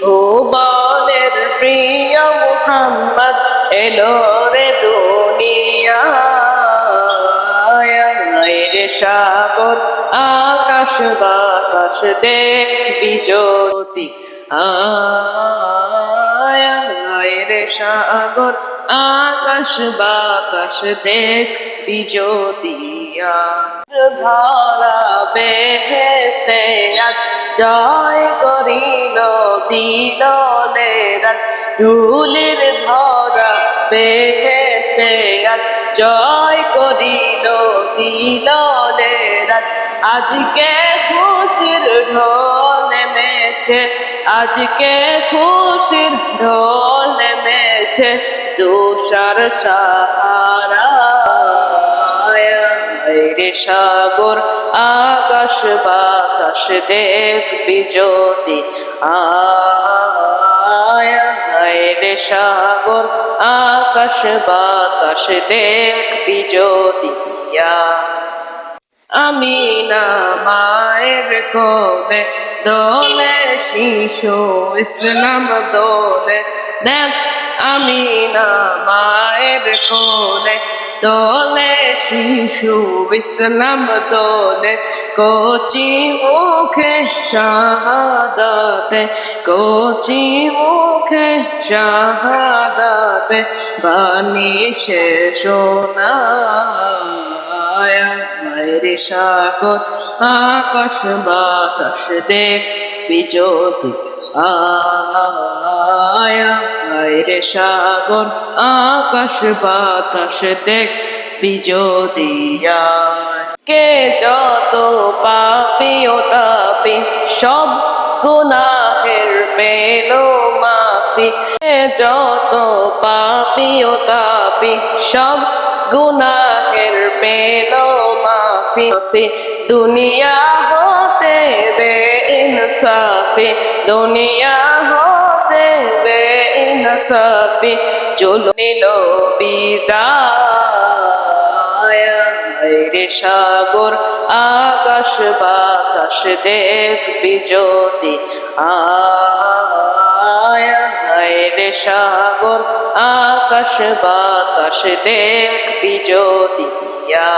ভুবনের প্রিয় মুহাম্মদ এলো রে দুনিয়া রে সাগর, আকাশ, বাতাস দেখবি জ্যোতি রে সাগর, আকাশ, বাতাস দেখবি জ্যোতিয়া ধরা বেহেস্তে আজ জয় করিল, দিল রাজ ধুলির ধরা বেহেস্তে আজ জয় করিল, দিল রাজ আজকে খুশির ঢোল নেমেছে, আজকে খুশির ঢোল নেমেছে, তুষার সাহারা রে সাগর, আকাশ বাতাস দেখবি জ্যোতি আয় রে সাগর, আকাশ বাতাস দেখবি জ্যোতিয়া আমি না মায়ের কোলে দোলে, শিশু ইসলাম দোলে। দেখ, আমি না মায়ের কোলে দোলে, শিশু ইসলাম দোলে, কোচি মুখে শাহাদাতে, কোচি মুখে শাহাদাতে, বাণী শেষ না রে সাগর, আকাশ, বাতাস দেখ বিজ্যোতি আয়া। রে সাগর, আকাশ বাতাস দেখ বিজ্যোতিয়া কে যত পাপি ও তাপি, সব গুনাহের পেল মাফি। কে যত পাপি ও তাপি, সব গুনাহের পেল মাফি। দুনিয়া হতে বে ইনসাফি, দুনিয়া ইনসাফি চল নিল বিদায়। সাগর, আকাশ বাতাস দেখবি জ্যোতি আয় সাগর, আকাশ বাতাস দেখবি জ্যোতিয়া